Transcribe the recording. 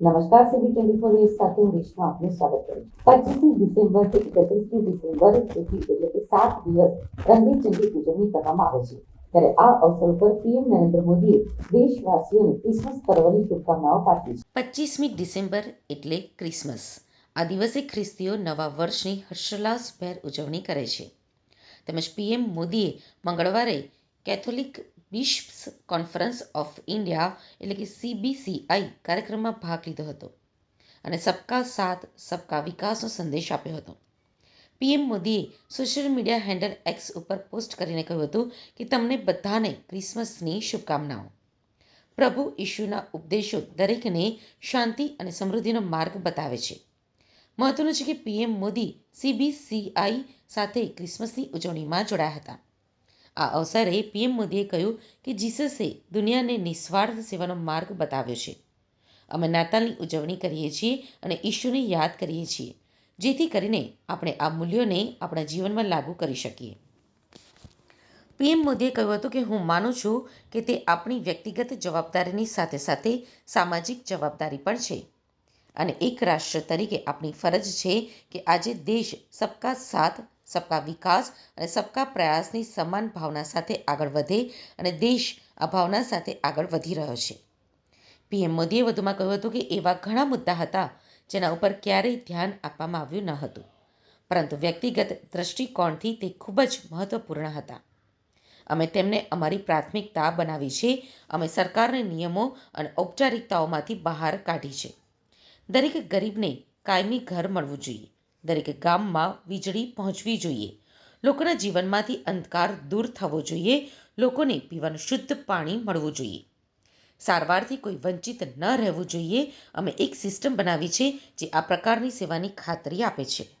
નમસ્કાર CB twenty સાથે હું રેશમા સ્વાગત કરું પચીસમી ડિસેમ્બરથી એકત્રીસમી ડિસેમ્બર સુધી એટલે કે સાત દિવસ રંગીચંડી ઉજવણી કરવામાં આવે છે ત્યારે આ અવસર પર પીએમ નરેન્દ્ર મોદીએ દેશવાસીઓને ક્રિસમસ પર્વની શુભકામનાઓ પાઠવી છે પચીસમી ડિસેમ્બર એટલે ક્રિસમસ આ દિવસે ખ્રિસ્તીઓ નવા વર્ષની હર્ષોલ્લાસભેર ઉજવણી કરે છે તેમજ પીએમ મોદીએ મંગળવારે Catholic bishops conference of India એટલે કે સીબીસીઆઈ કાર્યક્રમમાં ભાગ લીધો હતો. અને સબકા સાથ, સબકા વિકાસનો સંદેશ આપ્યો હતો. પીએમ મોદીએ સોશિયલ મીડિયા હેન્ડલ એક્સ ઉપર પોસ્ટ કરીને કહ્યું હતું કે તમને બધાને ક્રિસમસની શુભકામનાઓ. પ્રભુ ઈશુના ઉપદેશો દરેકને શાંતિ અને સમૃદ્ધિનો માર્ગ બતાવે છે. મહત્વનું છે કે પીએમ મોદી સીબીસીઆઈ સાથે ક્રિસમસની ઉજવણીમાં જોડાયા હતા. આ અવસરે પીએમ મોદીએ કહ્યું કે જીસસે દુનિયાને નિસ્વાર્થ સેવાનો માર્ગ બતાવ્યો છે. અમે નાતાલની ઉજવણી કરીએ છીએ અને ઈશુને યાદ કરીએ છીએ, જેથી કરીને આપણે આ મૂલ્યોને આપણા જીવનમાં લાગુ કરી શકીએ. પીએમ મોદીએ કહ્યું હતું કે હું માનું છું કે તે આપણી વ્યક્તિગત જવાબદારીની સાથે સાથે સામાજિક જવાબદારી પણ છે. અને એક રાષ્ટ્ર તરીકે આપણી ફરજ છે કે આજે દેશ સબકા સાથ સબકા વિકાસ અને સબકા પ્રયાસની સમાન ભાવના સાથે આગળ વધે અને દેશ આ ભાવના સાથે આગળ વધી રહ્યો છે. પીએમ મોદીએ વધુમાં કહ્યું હતું કે એવા ઘણા મુદ્દા હતા જેના ઉપર ક્યારેય ધ્યાન આપવામાં આવ્યું ન હતું. પરંતુ વ્યક્તિગત દ્રષ્ટિકોણથી તે ખૂબ જ મહત્વપૂર્ણ હતા. અમે તેમને અમારી પ્રાથમિકતા બનાવી છે. અમે સરકારને નિયમો અને ઔપચારિકતાઓમાંથી બહાર કાઢી છે. દરેક ગરીબને કાયમી ઘર મળવું જોઈએ. દરેક ગામમાં વીજળી પહોંચવી જોઈએ. લોકોના જીવનમાંથી અંધકાર દૂર થવો જોઈએ. લોકોને પીવાનું શુદ્ધ પાણી મળવું જોઈએ. સારવારથી કોઈ વંચિત ન રહેવું જોઈએ. અમે એક સિસ્ટમ બનાવી છે જે આ પ્રકારની સેવાની ખાતરી આપે છે.